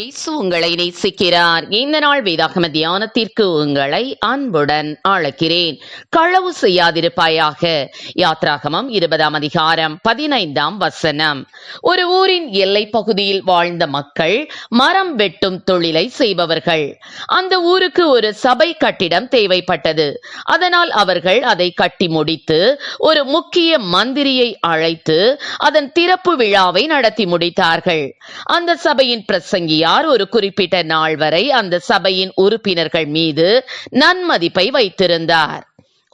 இயேசு உங்களை நேசிக்கிறார். இந்த நாள் வேதாகம தியானத்திற்கு உங்களை அன்புடன் அழைக்கிறேன். களவு செய்யாதிருப்பாயாக. யாத்ராகமம் இருபதாம் அதிகாரம் பதினைந்தாம் வசனம். ஒரு ஊரின் எல்லை பகுதியில் வாழ்ந்த மக்கள் மரம் வெட்டும் தொழிலை செய்பவர்கள். அந்த ஊருக்கு ஒரு சபை கட்டிடம் தேவைப்பட்டது. அதனால் அவர்கள் அதை கட்டி முடித்து ஒரு முக்கிய மந்திரியை அழைத்து அதன் திறப்பு விழாவை நடத்தி முடித்தார்கள். அந்த சபையின் சபையார் ஒரு குறிப்பிட்ட நாள் வரை அந்த சபையின் உறுப்பினர்கள் மீது நன்மதிப்பை வைத்திருந்தார்.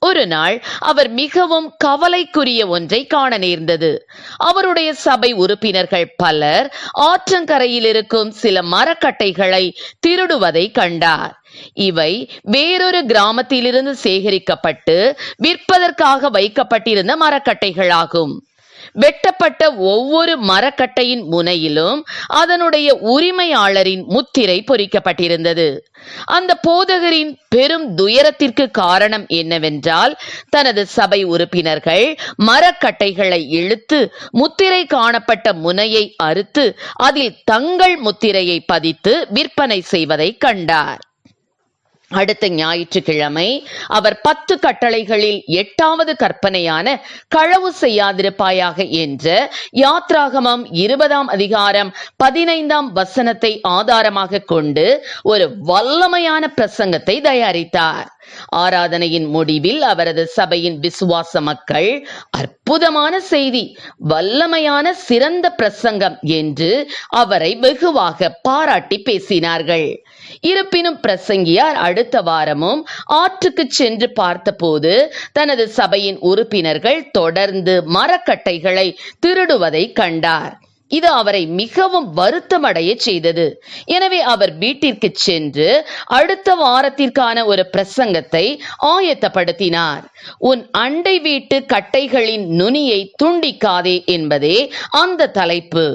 ஒரு நாள் அவர் மிகவும் கவலைக்குரிய ஒன்றை காண நேர்ந்தது. அவருடைய சபை உறுப்பினர்கள் பலர் ஆற்றங்கரையில் இருக்கும் சில மரக்கட்டைகளை திருடுவதை கண்டார். இவை வேறொரு கிராமத்திலிருந்து சேகரிக்கப்பட்டு விற்பதற்காக வைக்கப்பட்டிருந்த மரக்கட்டைகளாகும். வெட்டப்பட்ட ஒவ்வொரு மரக்கட்டையின் முனையிலும் அதனுடைய உரிமையாளரின் முத்திரை பொறிக்கப்பட்டிருந்தது. அந்த போதகரின் பெரும் துயரத்திற்கு காரணம் என்னவென்றால் தனது சபை உறுப்பினர்கள் மரக்கட்டைகளை இழுத்து முத்திரை காணப்பட்ட முனையை அறுத்து அதில் தங்கள் முத்திரையை பதித்து விற்பனை செய்வதை கண்டார். அடுத்த ஞாயிற்றுக்கிழமை அவர் பத்து கட்டளைகளில் எட்டாவது கற்பனையான களவு செய்யாதிருப்பாயாக என்ற யாத்ராகமம் இருபதாம் அதிகாரம் பதினைந்தாம் வசனத்தை ஆதாரமாக கொண்டு ஒரு வல்லமையான பிரசங்கத்தை தயாரித்தார். ஆராதனையின் முடிவில் அவரது சபையின் விசுவாச மக்கள் அற்புதமான செய்தி வல்லமையான சிறந்த பிரசங்கம் என்று அவரை வெகுவாக பாராட்டி பேசினார்கள். இருப்பினும் பிரசங்கியார் அடுத்த வாரமும் ஆற்றுக்கு சென்று பார்த்தபோது தனது சபையின் உறுப்பினர்கள் தொடர்ந்து மரக்கட்டைகளை திருடுவதை கண்டார். இது அவரை மிகவும் வருத்தமடைய செய்தது. எனவே அவர் வீட்டிற்கு சென்று அடுத்த வாரத்திற்கான ஒரு பிரசங்கத்தை ஆயத்தப்படுத்தினார். உன் அண்டை வீட்டு கட்டைகளின் நுனியை துண்டிக்காதே என்பதே அந்த தலைப்பு.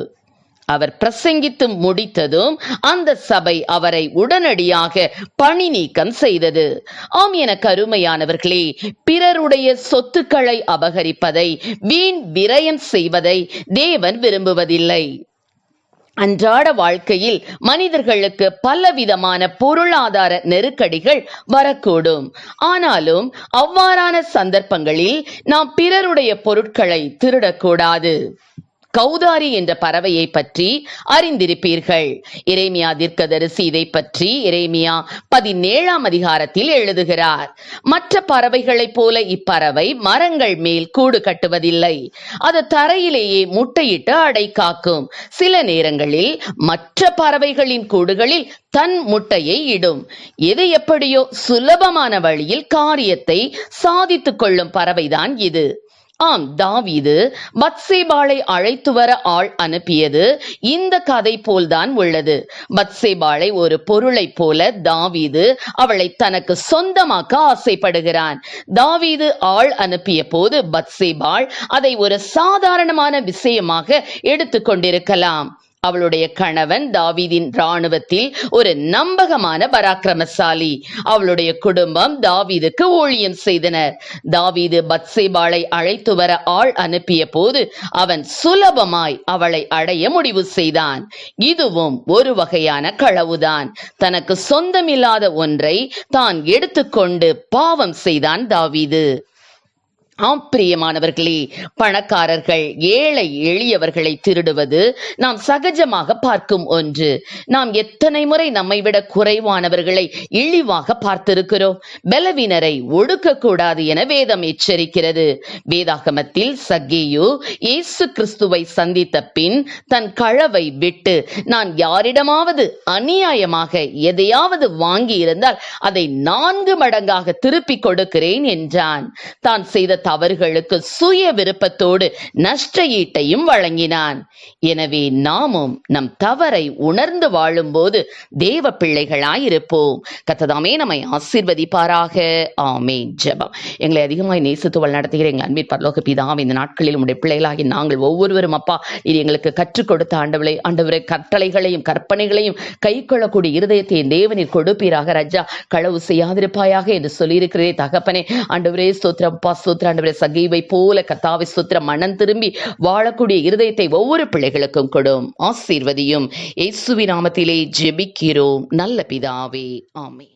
அவர் பிரசங்கித்து முடித்ததும் அந்த சபை அவரை உடனடியாக பணி நீக்கம் செய்தது. ஆம் என கருமையானவர்களே பிறருடைய சொத்துக்களை அபகரிப்பதை வீண் விரயம் செய்வதை தேவன் விரும்புவதில்லை. அன்றாட வாழ்க்கையில் மனிதர்களுக்கு பலவிதமான பொருளாதார நெருக்கடிகள் வரக்கூடும். ஆனாலும் அவ்வாறான சந்தர்ப்பங்களில் நாம் பிறருடைய பொருட்களை திருடக்கூடாது. கௌதாரி என்ற பறவையை பற்றி அறிந்திருப்பீர்கள். இறைமியா தீர்க்கதரிசி இதை பற்றி இறைமியா பதினேழாம் அதிகாரத்தில் எழுதுகிறார். மற்ற பறவைகளைப் போல இப்பறவை மரங்கள் மேல் கூடு கட்டுவதில்லை. அது தரையிலேயே முட்டையிட்டு அடை காக்கும். சில நேரங்களில் மற்ற பறவைகளின் கூடுகளில் தன் முட்டையை இடும். எது எப்படியோ சுலபமான வழியில் காரியத்தை சாதித்துக் கொள்ளும் பறவைதான் இது. ஆம் தாவீது பத்சேபாளை அழைத்து வர ஆள் அனுப்பியது இந்த கதை போல்தான் உள்ளது. பத்சேபாளை ஒரு பொருளைப் போல தாவீது அவளை தனக்கு சொந்தமாக்க ஆசைப்படுகிறான். தாவீது ஆள் அனுப்பிய போது பத்சேபாள் அதை ஒரு சாதாரணமான விஷயமாக எடுத்துக்கொண்டிருக்கலாம் அவளுடைய கணவன் தாவீதின் ராணுவத்தில் ஒரு நம்பகமான பராக்கிரமசாலி. அவளுடைய குடும்பம் தாவீதுக்கு ஊழியம் செய்தனர். தாவீது பத்சேபாளை அழைத்து வர ஆள் அனுப்பிய போது அவன் சுலபமாய் அவளை அடைய முடிவு செய்தான். இதுவும் ஒரு வகையான களவுதான். தனக்கு சொந்தமில்லாத ஒன்றை தான் எடுத்துக்கொண்டு பாவம் செய்தான் தாவீது. ஆம் பிரியமானவர்களே பணக்காரர்கள் ஏழை எளியவர்களை திருடுவது நாம் சகஜமாக பார்க்கும் ஒன்று. நாம் எத்தனை முறை நம்மை விட குறைவானவர்களை இழிவாக பார்த்திருக்கிறோம். பலவீனரை ஒடுக்கக்கூடாது என வேதம் எச்சரிக்கிறது. வேதாகமத்தில் சகேயு இயேசு கிறிஸ்துவை சந்தித்த பின் தன் களவை விட்டு நான் யாரிடமாவது அநியாயமாக எதையாவது வாங்கி இருந்தால் அதை நான்கு மடங்காக திருப்பிக் கொடுக்கிறேன் என்றான். தான் செய்த தவறுகளுக்கு சுய விருப்பத்தோடு நஷ்ட ஈட்டையும் வழங்கினான். எனவே நாமும் நம் தவறை உணர்ந்து வாழும்போது தேவ பிள்ளைகளாயிருப்போம். கத்ததாமே நம்மை ஆசீர்வதிப்பாராக. ஆமே ஜபம். எங்களை அதிகமாய் நேசத்துவல் நடத்துகிற எங்கள் அன்பின் பரலோக பிதாம் இந்த நாட்களில் உடைய பிள்ளைகளாகி நாங்கள் ஒவ்வொருவரும் அப்பா இது எங்களுக்கு கற்றுக் கொடுத்த ஆண்டவளை ஆண்டவரை கட்டளைகளையும் கற்பனைகளையும் கை கொள்ளக்கூடிய இருதயத்தை தேவனின் தேவனில் கொடுப்பீராக. ரஜா களவு செய்யாதிருப்பாயாக என்று சொல்லியிருக்கிறே தகப்பனே. ஆண்டவரே ஸ்தோத்திரம் அப்பா ஆண்டவரே சகீவை போல கத்தாவி சுத்திர மனம் திரும்பி வாழக்கூடிய இருதயத்தை ஒவ்வொரு பிள்ளைகளுக்கும் கொடும். ஆசீர்வதியும். இயேசுவி நாமத்திலே ஜெபிக்கிறோம். நல்ல பிதாவே. ஆமே